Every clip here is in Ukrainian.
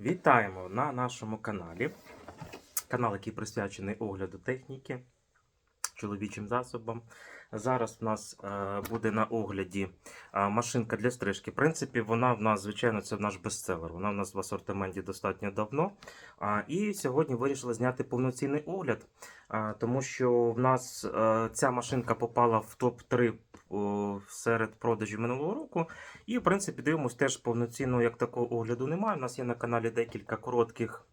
Вітаємо на нашому каналі. Канал, який присвячений огляду техніки, чоловічим засобам. Зараз в нас е, буде на огляді е, машинка для стрижки. В принципі, вона в нас, звичайно, це наш бестселер. Вона в нас в асортименті достатньо давно. І сьогодні вирішили зняти повноцінний огляд, тому що в нас е, ця машинка попала в топ-3 серед продажів минулого року. І, в принципі, дивимося теж повноцінного як такого огляду немає. У нас є на каналі декілька коротких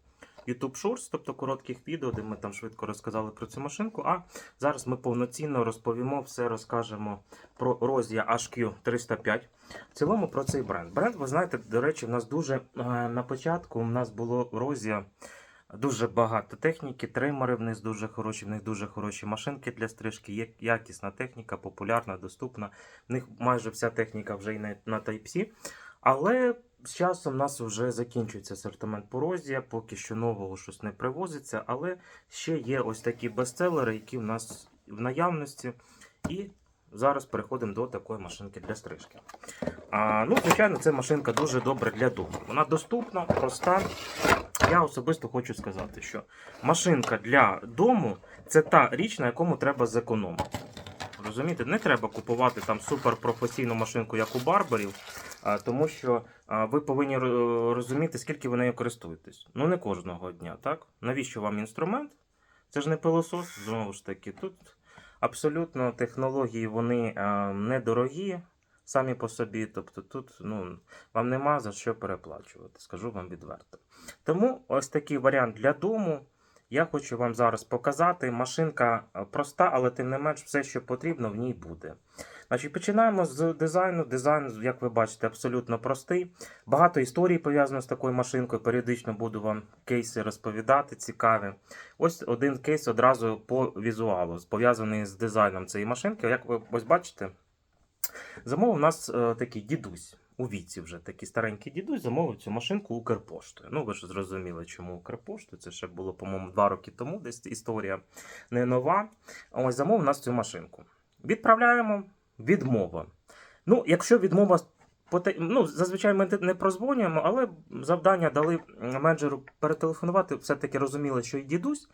YouTube Shorts, тобто коротких відео, де ми там швидко розказали про цю машинку. А зараз ми повноцінно розповімо все, розкажемо про Розія HQ 305. В цілому про цей бренд. Бренд, ви знаєте, до речі, в нас дуже е, на початку у нас було Розія. Дуже багато техніки, тримери в них дуже хороші, в них дуже хороші машинки для стрижки, є якісна техніка, популярна, доступна. В них майже вся техніка вже і на Type-C. Але з часом у нас вже закінчується асортимент порозія, поки що нового щось не привозиться. Але ще є ось такі бестселери, які в нас в наявності. І зараз переходимо до такої машинки для стрижки. А, ну, звичайно, це машинка дуже добра для дому. Вона доступна, проста. Я особисто хочу сказати, що машинка для дому це та річ, на якому треба зекономити. Розумієте, не треба купувати там суперпрофесійну машинку, як у барберів, тому що ви повинні розуміти, скільки ви нею користуєтесь. Ну, не кожного дня, так? Навіщо вам інструмент? Це ж не пилосос, знову ж таки. Тут абсолютно технології вони недорогі самі по собі. Тобто тут ну, вам нема за що переплачувати, скажу вам відверто. Тому ось такий варіант для дому. Я хочу вам зараз показати. Машинка е, проста, але тим не менш все, що потрібно, в ній буде. Значить, починаємо з дизайну. Дизайн, як ви бачите, абсолютно простий. Багато історій пов'язано з такою машинкою. Періодично буду вам кейси розповідати, цікаві. Ось один кейс одразу по візуалу, пов'язаний з дизайном цієї машинки. Як ви ось бачите, замовив у нас е, такий дідусь. У віці вже такий старенький дідусь замовив цю машинку Укрпоштою. Ну, ви ж зрозуміли, чому Укрпоштою. Це ще було, по-моєму, два роки тому, десь історія не нова. Ось замовив нас цю машинку. Відправляємо відмова. Ну, якщо відмова ну, зазвичай ми не прозвонюємо, але завдання дали менеджеру перетелефонувати, все-таки розуміли, що й дідусь.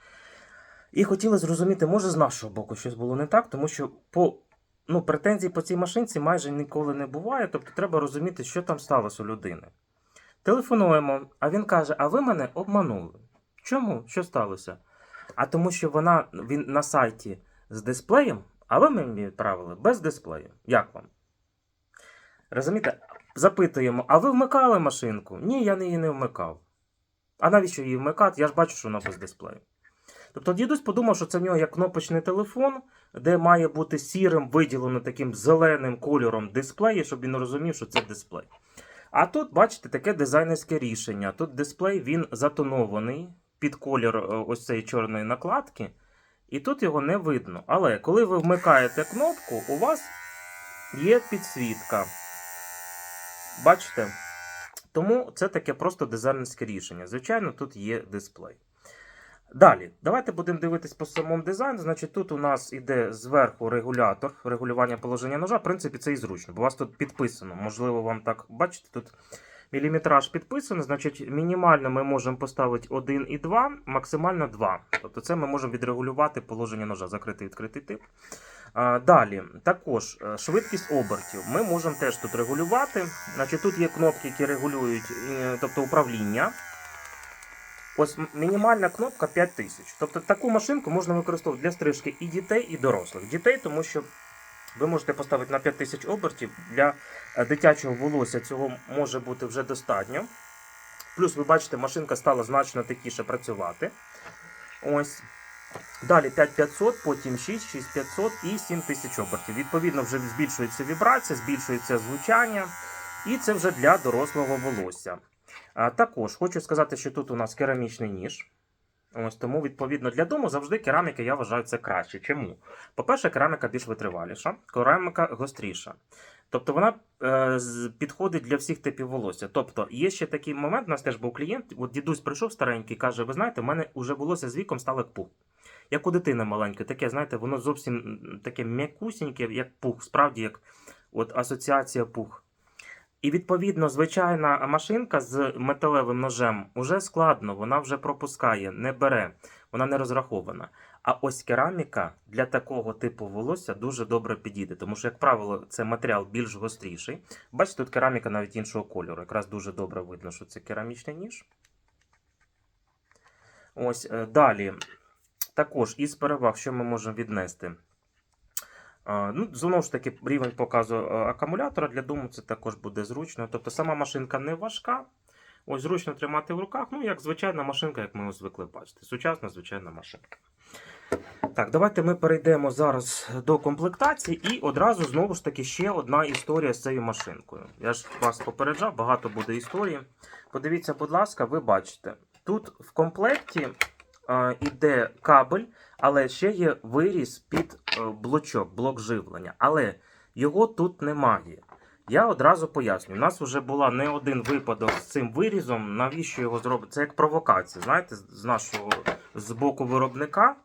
І хотіли зрозуміти, може, з нашого боку щось було не так, тому що по ну, претензій по цій машинці майже ніколи не буває. Тобто треба розуміти, що там сталося у людини. Телефонуємо, а він каже: А ви мене обманули. Чому? Що сталося? А тому, що вона він на сайті з дисплеєм, а ви мені відправили без дисплею. Як вам? Розумієте? Запитуємо, а ви вмикали машинку? Ні, я її не вмикав. А навіщо її вмикати? Я ж бачу, що вона без дисплею. Тобто дідусь подумав, що це в нього як кнопочний телефон, де має бути сірим виділено таким зеленим кольором дисплеї, щоб він розумів, що це дисплей. А тут, бачите, таке дизайнерське рішення. Тут дисплей він затонований під колір е, ось цієї чорної накладки, і тут його не видно. Але коли ви вмикаєте кнопку, у вас є підсвітка. Бачите? Тому це таке просто дизайнерське рішення. Звичайно, тут є дисплей. Далі, давайте будемо дивитись по самому дизайну. Значить, тут у нас іде зверху регулятор регулювання положення ножа. В принципі, це і зручно, бо у вас тут підписано. Можливо, вам так бачите, тут міліметраж підписано. Значить, мінімально ми можемо поставити 1 і 2, максимально 2. Тобто це ми можемо відрегулювати положення ножа, закритий відкритий тип. Далі, також е, швидкість обертів. Ми можемо теж тут регулювати. Значить, Тут є кнопки, які регулюють е, тобто управління. Ось мінімальна кнопка 5000. Тобто таку машинку можна використовувати для стрижки і дітей, і дорослих. Дітей, тому що ви можете поставити на 5000 обертів. Для е, дитячого волосся цього може бути вже достатньо. Плюс, ви бачите, машинка стала значно тихіше працювати. Ось. Далі 5500, потім 6, 6500 і 7000 обертів. Відповідно, вже збільшується вібрація, збільшується звучання. І це вже для дорослого волосся. А також хочу сказати, що тут у нас керамічний ніж. Ось тому, відповідно, для дому завжди кераміка, я вважаю, це краще. Чому? По-перше, кераміка більш витриваліша, кераміка гостріша. Тобто вона е, підходить для всіх типів волосся. Тобто, є ще такий момент, у нас теж був клієнт, от дідусь прийшов старенький, каже: ви знаєте, в мене вже волосся з віком стало як пух. Як у дитини маленької, таке, знаєте, воно зовсім таке м'якусіньке, як пух, справді як от асоціація пух. І відповідно, звичайна машинка з металевим ножем уже складно, вона вже пропускає, не бере, вона не розрахована. А ось кераміка для такого типу волосся дуже добре підійде, тому що, як правило, це матеріал більш гостріший. Бачите, тут кераміка навіть іншого кольору. Якраз дуже добре видно, що це керамічний ніж. Ось е, далі. Також із переваг, що ми можемо віднести. А, Ну, знову ж таки, рівень показу е, акумулятора для дому це також буде зручно. Тобто сама машинка не важка. Ось зручно тримати в руках. Ну, як звичайна машинка, як ми звикли бачити. Сучасна звичайна машинка. Так, давайте ми перейдемо зараз до комплектації і одразу знову ж таки ще одна історія з цією машинкою. Я ж вас попереджав, багато буде історії. Подивіться, будь ласка, ви бачите, тут в комплекті е, іде кабель, але ще є виріз під е, блочок, блок живлення. Але його тут немає. Я одразу поясню. У нас вже була не один випадок з цим вирізом. Навіщо його зробити? Це як провокація, знаєте, з нашого з боку виробника.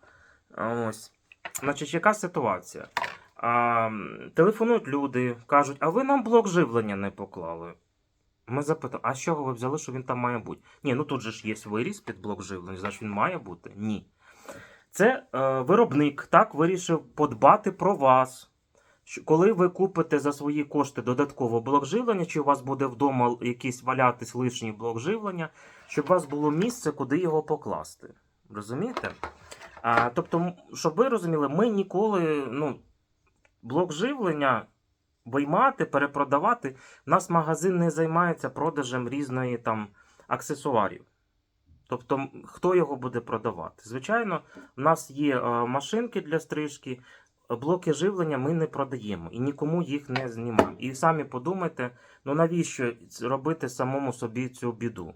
Ось. Значить, яка ситуація? А, телефонують люди, кажуть, а ви нам блок живлення не поклали. Ми запитали, а з чого ви взяли, що він там має бути? Ні, ну тут же ж є виріз під блок живлення, значить він має бути? Ні. Це е, виробник так вирішив подбати про вас. Коли ви купите за свої кошти додатково блок живлення, чи у вас буде вдома якийсь валятись лишній блок живлення, щоб у вас було місце, куди його покласти. Розумієте? А, тобто, щоб ви розуміли, ми ніколи ну, блок живлення виймати, перепродавати. У нас магазин не займається продажем різної там аксесуарів. Тобто, хто його буде продавати? Звичайно, в нас є е, машинки для стрижки, е, блоки живлення ми не продаємо і нікому їх не знімаємо. І самі подумайте, ну навіщо робити самому собі цю біду?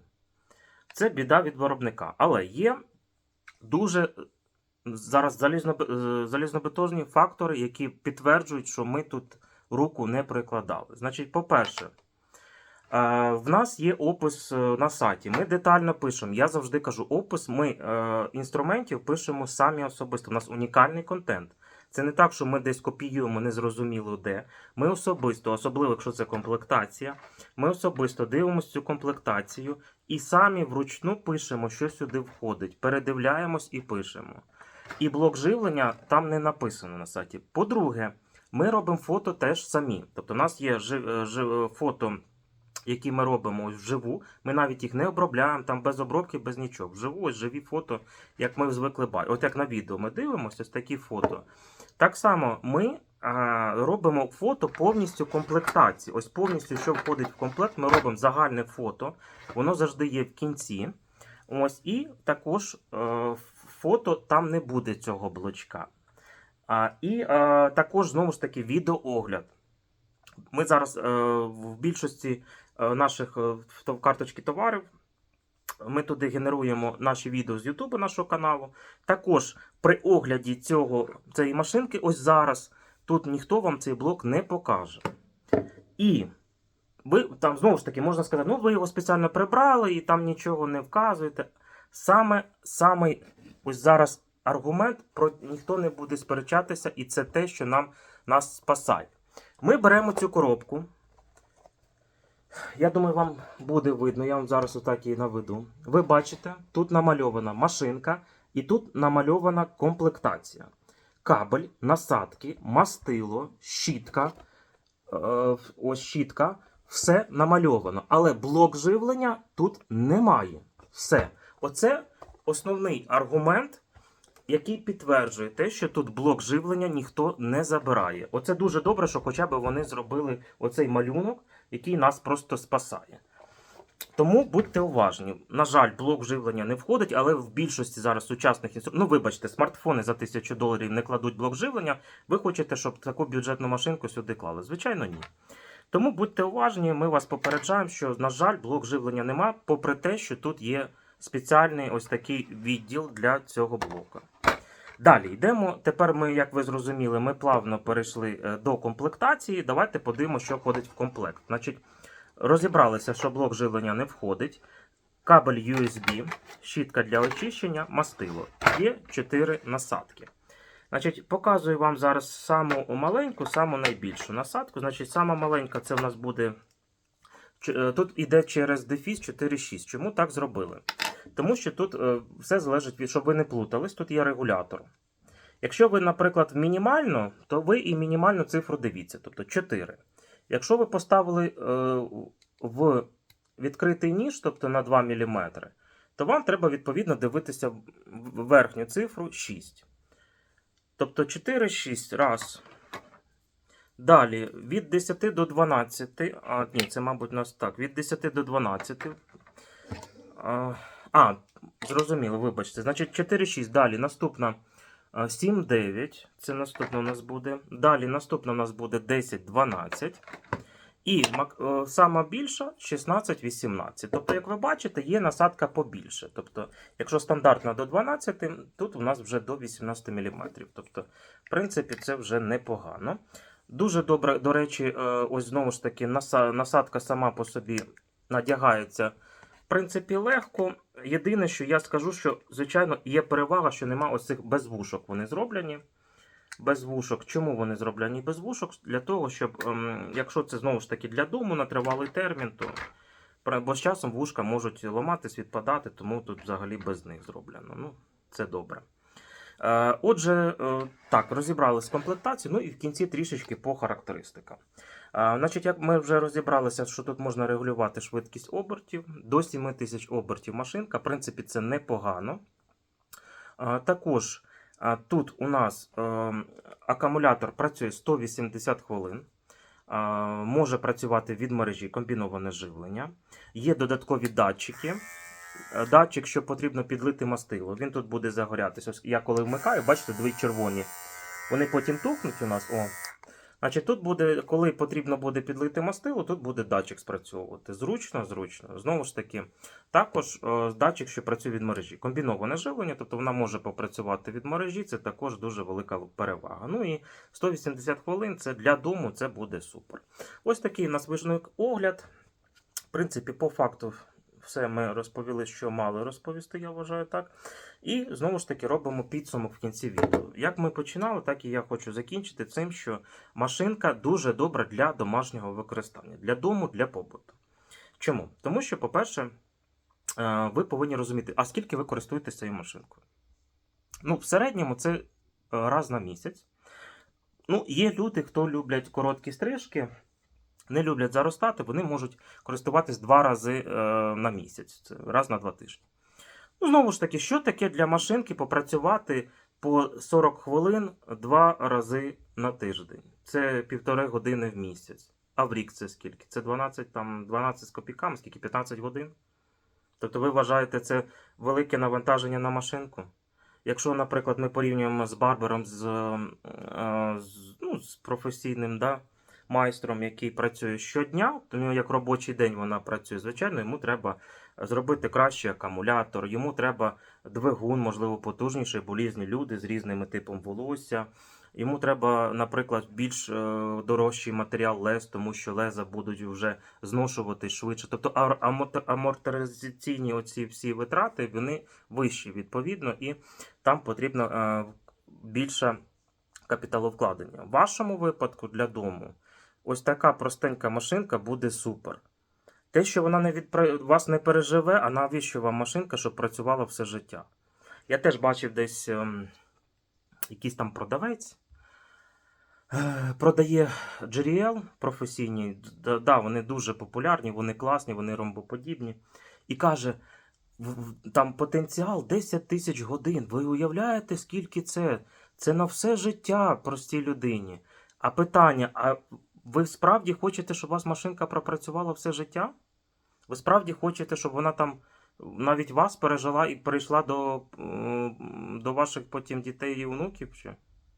Це біда від виробника. Але є дуже е, зараз залізно, залізнобетонні фактори, які підтверджують, що ми тут руку не прикладали. Значить, по-перше, в нас є опис е, на сайті. Ми детально пишемо. Я завжди кажу, опис ми е, інструментів пишемо самі особисто. У нас унікальний контент. Це не так, що ми десь копіюємо незрозуміло де. Ми особисто, особливо якщо це комплектація, ми особисто дивимося цю комплектацію і самі вручну пишемо, що сюди входить. Передивляємось і пишемо. І блок живлення там не написано на сайті. По-друге, ми робимо фото теж самі. Тобто, у нас є жи- е, е, фото, які ми робимо вживу. Ми навіть їх не обробляємо, там без обробки, без нічого. Вживу ось живі фото, як ми звикли бачити. От як на відео ми дивимося, ось такі фото. Так само ми а, робимо фото повністю комплектації. Ось повністю, що входить в комплект, ми робимо загальне фото. Воно завжди є в кінці. Ось, і також е, фото там не буде цього блочка. А, і е, також знову ж таки відеоогляд. Ми зараз е, в більшості наших е, карточки товарів. Ми туди генеруємо наші відео з Ютубу нашого каналу. Також при огляді цього, цієї машинки, ось зараз, тут ніхто вам цей блок не покаже. І ви там знову ж таки можна сказати, ну ви його спеціально прибрали і там нічого не вказуєте. Саме саме ось зараз аргумент про ніхто не буде сперечатися, і це те, що нам нас спасає. Ми беремо цю коробку. Я думаю, вам буде видно, я вам зараз отак її наведу. Ви бачите, тут намальована машинка і тут намальована комплектація. Кабель, насадки, мастило, щітка. е, Ось щітка. Все намальовано. Але блок живлення тут немає. Все. Оце основний аргумент, який підтверджує те, що тут блок живлення ніхто не забирає. Оце дуже добре, що хоча б вони зробили оцей малюнок, який нас просто спасає. Тому будьте уважні. На жаль, блок живлення не входить, але в більшості зараз сучасних інструментів, ну вибачте, смартфони за 1000 доларів не кладуть блок живлення. Ви хочете, щоб таку бюджетну машинку сюди клали? Звичайно, ні. Тому будьте уважні, ми вас попереджаємо, що, на жаль, блок живлення нема, попри те, що тут є спеціальний ось такий відділ для цього блока. Далі йдемо. Тепер ми, як ви зрозуміли, ми плавно перейшли е, до комплектації. Давайте подивимося, що входить в комплект. Значить, розібралися, що блок живлення не входить. Кабель USB, щітка для очищення, мастило. Є 4 насадки. Значить, показую вам зараз саму маленьку, саму найбільшу насадку. Значить, сама маленька це в нас буде е, Тут іде через дефіс 4.6. Чому так зробили? Тому що тут е, все залежить від, щоб ви не плутались, тут є регулятор. Якщо ви, наприклад, мінімально, то ви і мінімальну цифру дивіться, тобто 4. Якщо ви поставили е, в відкритий ніж, тобто на 2 мм, то вам треба відповідно дивитися верхню цифру 6. Тобто 4, 6, раз. Далі від 10 до 12. А, ні, це, мабуть, у нас так. Від 10 до 12. А, а зрозуміло, вибачте. Значить, 4, 6. Далі наступна 7, 9. Це наступна у нас буде. Далі наступна у нас буде 10, 12. І е, сама більша 16, 18. Тобто, як ви бачите, є насадка побільше. Тобто, якщо стандартна до 12, тут у нас вже до 18 мм. Тобто, в принципі, це вже непогано. Дуже добре, до речі, е, ось знову ж таки, насадка сама по собі надягається. В принципі, легко. Єдине, що я скажу, що, звичайно, є перевага, що нема ось цих без вушок. Вони зроблені. Без вушок. Чому вони зроблені без вушок? Для того, щоб, ем, якщо це знову ж таки для дому на тривалий термін, то бо з часом вушка можуть ламатись, відпадати, тому тут взагалі без них зроблено. Ну, це добре. Е, отже, е, так, розібрали з комплектації, ну і в кінці трішечки по характеристикам. Значить, як ми вже розібралися, що тут можна регулювати швидкість обертів до 7000 обертів машинка. В принципі, це непогано. Також тут у нас е, акумулятор працює 180 хвилин. Може працювати від мережі комбіноване живлення. Є додаткові датчики. Е, Датчик, що потрібно підлити мастило, він тут буде загорятися. Ось Я коли вмикаю, бачите, дві червоні. Вони потім тухнуть у нас. О. Значить, тут буде, коли потрібно буде підлити мастило, тут буде датчик спрацьовувати. Зручно, зручно. Знову ж таки, також е, датчик, що працює від мережі. Комбіноване живлення, тобто вона може попрацювати від мережі, це також дуже велика перевага. Ну і 180 хвилин це для дому це буде супер. Ось такий у нас вижний огляд. В принципі, по факту все ми розповіли, що мали розповісти, я вважаю так. І знову ж таки робимо підсумок в кінці відео. Як ми починали, так і я хочу закінчити цим, що машинка дуже добра для домашнього використання, для дому, для побуту. Чому? Тому що, по-перше, е, ви повинні розуміти, а скільки ви користуєтеся цією машинкою. Ну, в середньому це е, раз на місяць. Ну, є люди, хто люблять короткі стрижки, не люблять заростати, вони можуть користуватись два рази е, на місяць, раз на два тижні. Ну, знову ж таки, що таке для машинки попрацювати по 40 хвилин два рази на тиждень? Це півтори години в місяць. А в рік це скільки? Це 12, там, 12 з копійками, скільки 15 годин. Тобто ви вважаєте це велике навантаження на машинку? Якщо, наприклад, ми порівнюємо з барбером, з, е, з, ну, з професійним да, майстром, який працює щодня, в нього як робочий день вона працює, звичайно, йому треба зробити кращий акумулятор, йому треба двигун, можливо, потужніший, бо різні люди з різними типом волосся. Йому треба, наприклад, більш е, дорожчий матеріал лез, тому що леза будуть вже зношувати швидше. Тобто амортизаційні оці всі витрати вони вищі відповідно, і там потрібно е, більше капіталовкладення. В вашому випадку для дому ось така простенька машинка буде супер. Те, що вона не відпра... вас не переживе, а навіщо вам машинка, щоб працювала все життя? Я теж бачив десь ем, якийсь там продавець. е, Продає GRL професійні, да, да, вони дуже популярні, вони класні, вони ромбоподібні. І каже: там потенціал 10 тисяч годин. Ви уявляєте, скільки це? Це на все життя простій людині. А питання: а ви справді хочете, щоб у вас машинка пропрацювала все життя? Ви справді хочете, щоб вона там навіть вас пережила і перейшла до, до ваших потім дітей і онуків? Чи?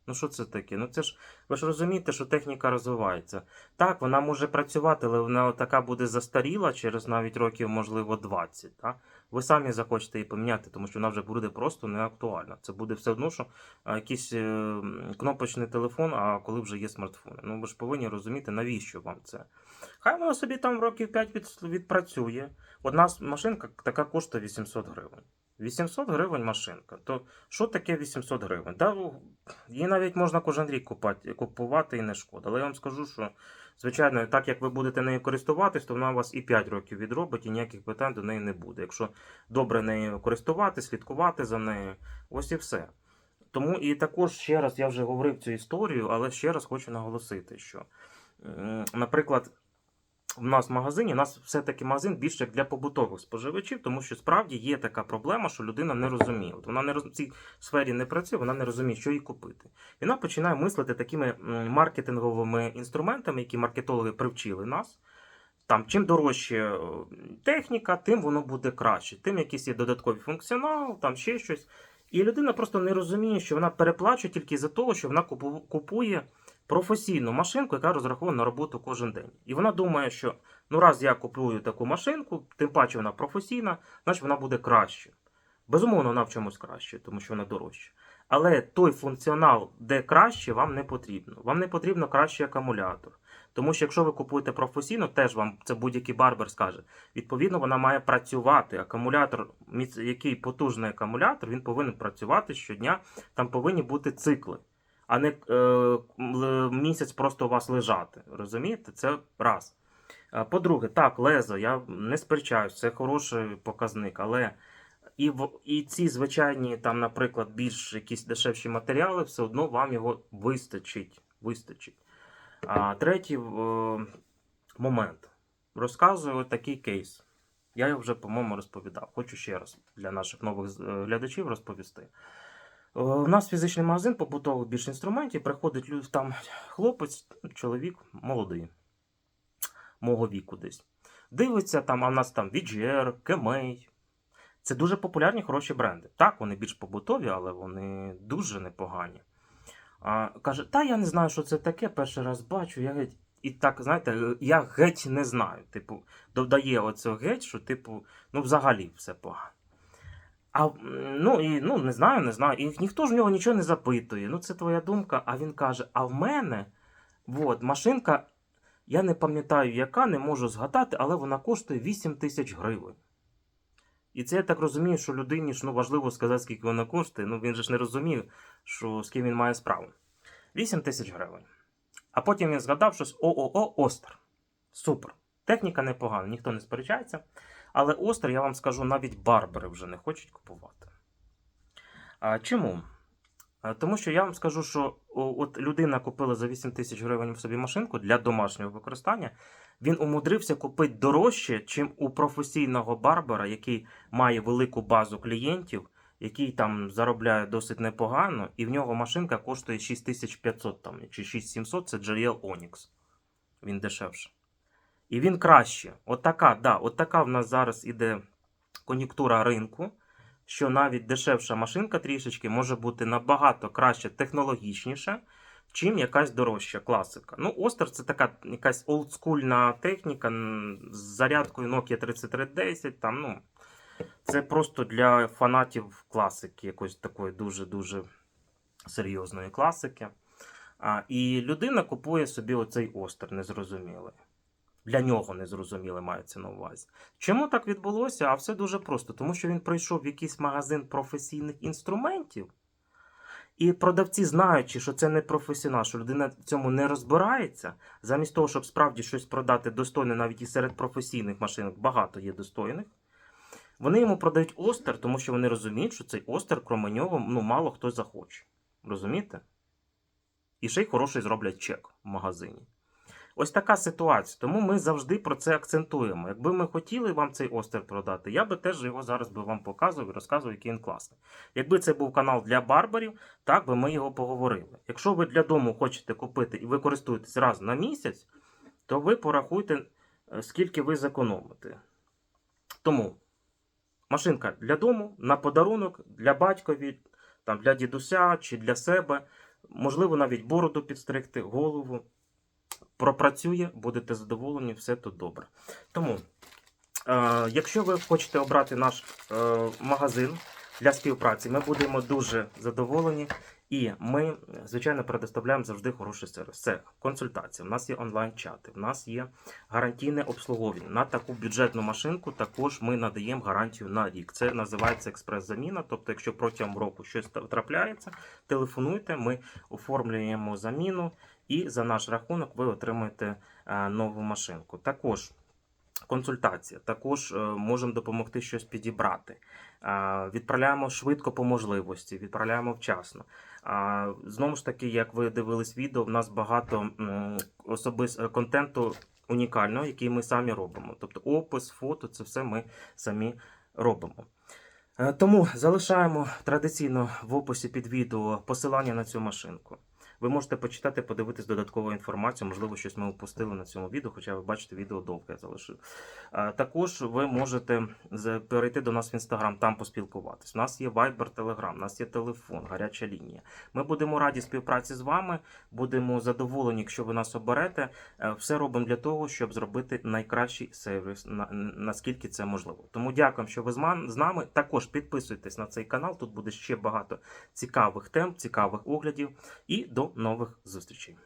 Ну що це таке? Ну це ж ви ж розумієте, що техніка розвивається. Так, вона може працювати, але вона така буде застаріла через навіть років, можливо, 20. Так? Ви самі захочете її поміняти, тому що вона вже буде просто не актуальна. Це буде все одно, що якийсь е, кнопочний телефон, а коли вже є смартфони. Ну ви ж повинні розуміти, навіщо вам це. Хай вона собі там років 5 від, відпрацює. Одна машинка така коштує 800 гривень. 800 гривень машинка. То що таке 800 гривень? Да, її навіть можна кожен рік купати, купувати і не шкода. Але я вам скажу, що, звичайно, так як ви будете нею користуватись, то вона у вас і 5 років відробить, і ніяких питань до неї не буде. Якщо добре нею користуватись, слідкувати за нею, ось і все. Тому і також ще раз я вже говорив цю історію, але ще раз хочу наголосити, що, наприклад, в нас в магазині, у нас все-таки магазин більше як для побутових споживачів, тому що справді є така проблема, що людина не розуміє. От вона не роз... в цій сфері не працює, вона не розуміє, що їй купити. І вона починає мислити такими маркетинговими інструментами, які маркетологи привчили нас. Там, чим дорожче е, техніка, тим воно буде краще. Тим якийсь є додатковий функціонал, там ще щось. І людина просто не розуміє, що вона переплачує тільки за того, що вона купує професійну машинку, яка розрахована на роботу кожен день. І вона думає, що ну раз я куплю таку машинку, тим паче вона професійна, значить вона буде краще. Безумовно, вона в чомусь краще, тому що вона дорожча. Але той функціонал, де краще, вам не потрібно. Вам не потрібно кращий акумулятор. Тому що якщо ви купуєте професійно, теж вам це будь-який барбер скаже. Відповідно, вона має працювати. Акумулятор, який потужний акумулятор, він повинен працювати щодня. Там повинні бути цикли, а не е, місяць просто у вас лежати. Розумієте? Це раз. Е, По-друге, так, лезо, я не сперечаюсь, це хороший показник, але і, в, і ці звичайні, там, наприклад, більш якісь дешевші матеріали, все одно вам його вистачить. вистачить. А третій е, момент. Розказую такий кейс. Я його вже, по-моєму, розповідав. Хочу ще раз для наших нових е, глядачів розповісти. Е, У нас фізичний магазин побутових більш інструментів. Приходить там хлопець, чоловік молодий, мого віку десь. Дивиться, там, а в нас там VGR, Кемей. Це дуже популярні хороші бренди. Так, вони більш побутові, але вони дуже непогані. А, каже, та я не знаю, що це таке, перший раз бачу, я геть. І так, знаєте, я геть не знаю. Типу, додає оце геть, що, типу, ну, взагалі все погано. А, ну, і, ну, не знаю, не знаю. І ніхто ж в нього нічого не запитує. Ну, це твоя думка. А він каже: а в мене от, машинка, я не пам'ятаю, яка, не можу згадати, але вона коштує 8 тисяч гривень. І це я так розумію, що людині ж ну, важливо сказати, скільки вона коштує. Ну він же ж не розумів, що з ким він має справу. 8 тисяч гривень. А потім він згадав щось ООО Остер. Супер. Техніка непогана, ніхто не сперечається. Але Остер, я вам скажу, навіть барбери вже не хочуть купувати. А, чому? Тому що я вам скажу, що от людина купила за 8 тисяч гривень собі машинку для домашнього використання. Він умудрився купити дорожче, чим у професійного барбера, який має велику базу клієнтів, який там заробляє досить непогано, і в нього машинка коштує 6500 там, чи 6700 це GL Onyx. Він дешевше. І він краще. От да, от така в нас зараз іде кон'юнктура ринку, що навіть дешевша машинка трішечки може бути набагато краще, технологічніше, чим якась дорожча класика. Ну, Остер це така якась олдскульна техніка з зарядкою Nokia 3310. Там, ну, це просто для фанатів класики, якоїсь такої дуже-дуже серйозної класики. А, і людина купує собі оцей Остер незрозумілий. Для нього незрозуміле мається на увазі. Чому так відбулося? А все дуже просто. Тому що він прийшов в якийсь магазин професійних інструментів, і продавці, знаючи, що це не професіонал, що людина в цьому не розбирається, замість того, щоб справді щось продати достойне, навіть і серед професійних машинок багато є достойних. Вони йому продають остер, тому що вони розуміють, що цей остер, крім нього, ну, мало хто захоче. Розумієте? І ще й хороший зроблять чек в магазині. Ось така ситуація. Тому ми завжди про це акцентуємо. Якби ми хотіли вам цей остер продати, я би теж його зараз би вам показував і розказував, який він класний. Якби це був канал для барбарів, так би ми його поговорили. Якщо ви для дому хочете купити і ви раз на місяць, то ви порахуйте, е, скільки ви зекономите. Тому машинка для дому, на подарунок, для батькові, там, для дідуся чи для себе. Можливо, навіть бороду підстригти, голову. Пропрацює, будете задоволені, все тут добре. Тому, е, якщо ви хочете обрати наш е, магазин для співпраці, ми будемо дуже задоволені І ми, звичайно, предоставляємо завжди хороший сервіс. Це консультація. У нас є онлайн-чати, у нас є гарантійне обслуговування. На таку бюджетну машинку також ми надаємо гарантію на рік. Це називається експрес-заміна. Тобто, якщо протягом року щось трапляється, телефонуйте, ми оформлюємо заміну, і за наш рахунок ви отримаєте е, нову машинку. Також консультація, також е, можемо допомогти щось підібрати. Е, Відправляємо швидко по можливості, відправляємо вчасно. Знову ж таки, як ви дивились відео, в нас багато м, особис... е, контенту унікального, який ми самі робимо. Тобто опис, фото це все ми самі робимо. Тому залишаємо традиційно в описі під відео посилання на цю машинку. Ви можете почитати, подивитись додаткову інформацію, можливо, щось ми упустили на цьому відео, хоча ви бачите, відео довге залишив. Також ви можете перейти до нас в інстаграм, там поспілкуватись. У нас є Viber, Telegram, у нас є телефон, гаряча лінія. Ми будемо раді співпраці з вами, будемо задоволені, якщо ви нас оберете. Е, Все робимо для того, щоб зробити найкращий сервіс, наскільки це можливо. Тому дякуємо, що ви з нами. Також підписуйтесь на цей канал. Тут буде ще багато цікавих тем, цікавих оглядів. І нових зустрічей.